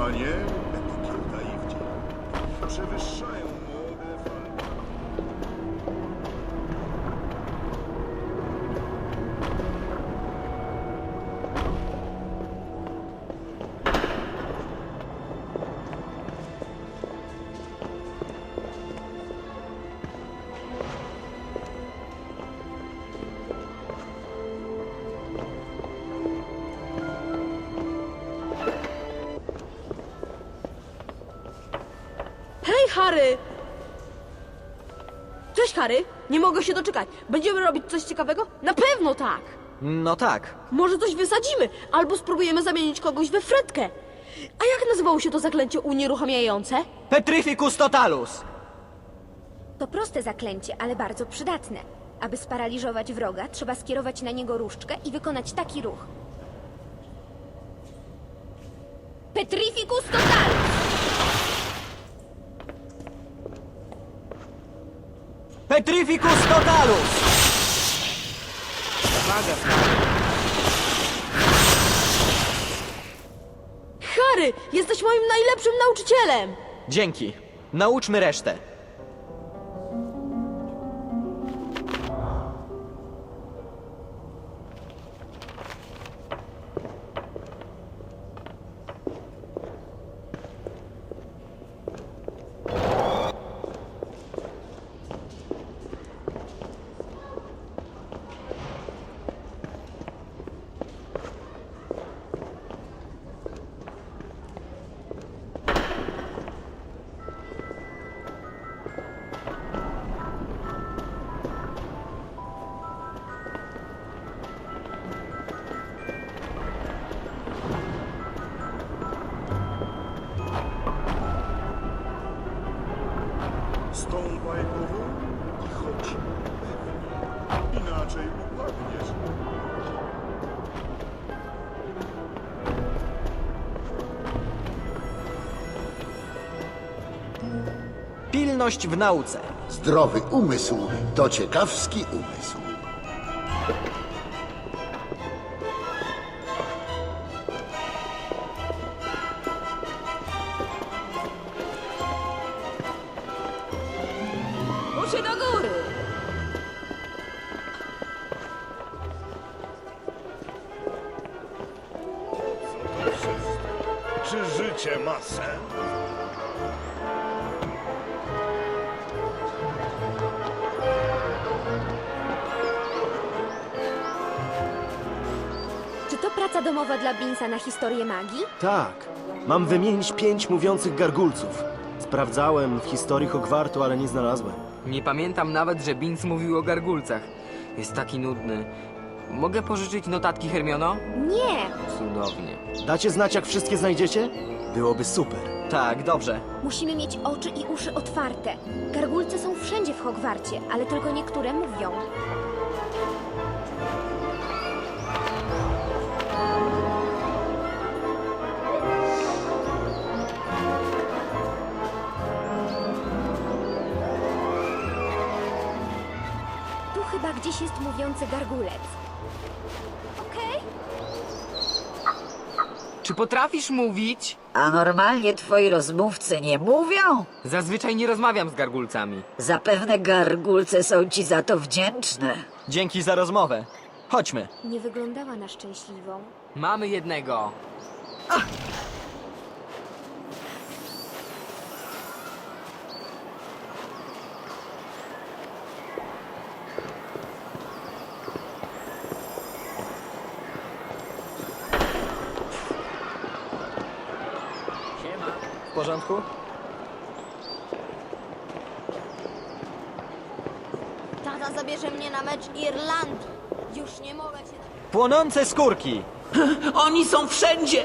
Maniery, etykieta i wdzięk przewyższają Harry! Cześć, Harry! Nie mogę się doczekać. Będziemy robić coś ciekawego? Na pewno tak! No tak. Może coś wysadzimy, albo spróbujemy zamienić kogoś we fretkę. A jak nazywało się to zaklęcie unieruchamiające? Petrificus totalus. To proste zaklęcie, ale bardzo przydatne. Aby sparaliżować wroga, trzeba skierować na niego różdżkę i wykonać taki ruch. Petrificus totalus! Petrificus totalus. Harry! Jesteś moim najlepszym nauczycielem! Dzięki. Nauczmy resztę. I chodź pewnie. Inaczej upadniesz. Pilność w nauce. Zdrowy umysł to ciekawski umysł. Uszy do góry! Czy życie ma sens? Czy to praca domowa dla Binsa na historię magii? Tak. Mam wymienić pięć mówiących gargulców. Sprawdzałem w historii Hogwartu, ale nie znalazłem. Nie pamiętam nawet, że Binz mówił o gargulcach. Jest taki nudny. Mogę pożyczyć notatki Hermiono? Nie! Cudownie. Dacie znać, jak wszystkie znajdziecie? Byłoby super. Tak, dobrze. Musimy mieć oczy i uszy otwarte. Gargulce są wszędzie w Hogwarcie, ale tylko niektóre mówią. Gdzieś jest mówiący gargulec. Okej? Czy potrafisz mówić? A normalnie twoi rozmówcy nie mówią? Zazwyczaj nie rozmawiam z gargulcami. Zapewne gargulce są ci za to wdzięczne. Dzięki za rozmowę. Chodźmy. Nie wyglądała na szczęśliwą. Mamy jednego. Porządku? Tata zabierze mnie na mecz Irlandii. Już nie mogę się... Płonące skórki. Oni są wszędzie!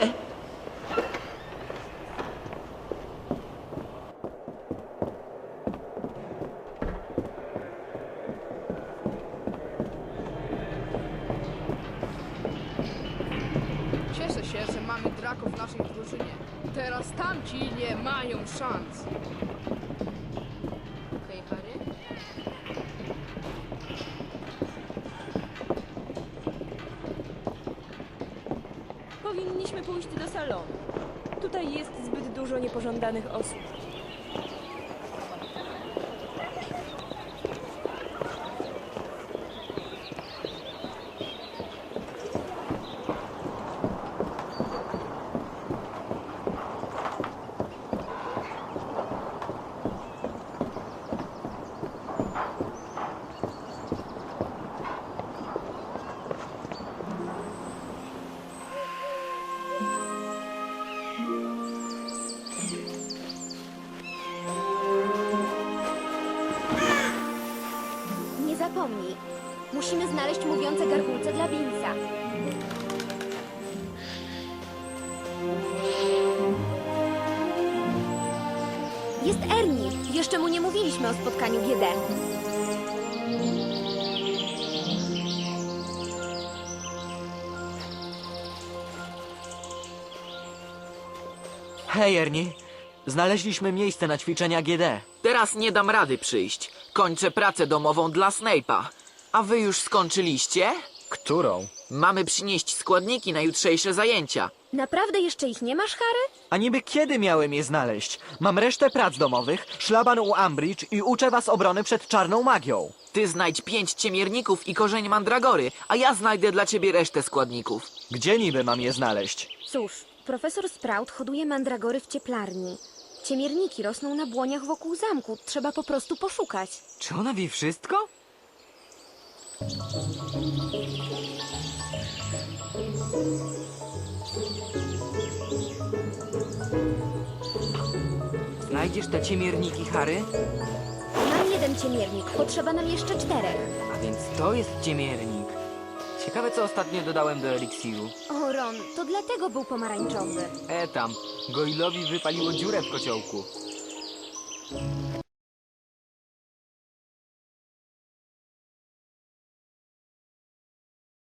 Cieszę się, że mamy draków w naszej drużynie. Teraz tamci nie mają szans. Powinniśmy pójść do salonu. tutaj jest zbyt dużo niepożądanych osób. Zapomnij. Musimy znaleźć mówiące gargulce dla Vince'a. Jest Ernie. Jeszcze mu nie mówiliśmy o spotkaniu GD. Hej, Ernie. Znaleźliśmy miejsce na ćwiczenia GD. Teraz nie dam rady przyjść. Kończę pracę domową dla Snape'a. A wy już skończyliście? Którą? Mamy przynieść składniki na jutrzejsze zajęcia. Naprawdę jeszcze ich nie masz, Harry? A niby kiedy miałem je znaleźć? Mam resztę prac domowych, szlaban u Umbridge i uczę was obrony przed czarną magią. Ty znajdź pięć ciemierników i korzeń mandragory, a ja znajdę dla ciebie resztę składników. Gdzie niby mam je znaleźć? Cóż, profesor Sprout hoduje mandragory w cieplarni. Ciemierniki rosną na błoniach wokół zamku. Trzeba po prostu poszukać. Czy ona wie wszystko? Znajdziesz te ciemierniki, Harry? Mam jeden ciemiernik, potrzeba nam jeszcze czterech. A więc to jest ciemiernik. Ciekawe, co ostatnio dodałem do eliksiru. O, Ron, to dlatego był pomarańczowy. E tam, Goilowi wypaliło dziurę w kociołku.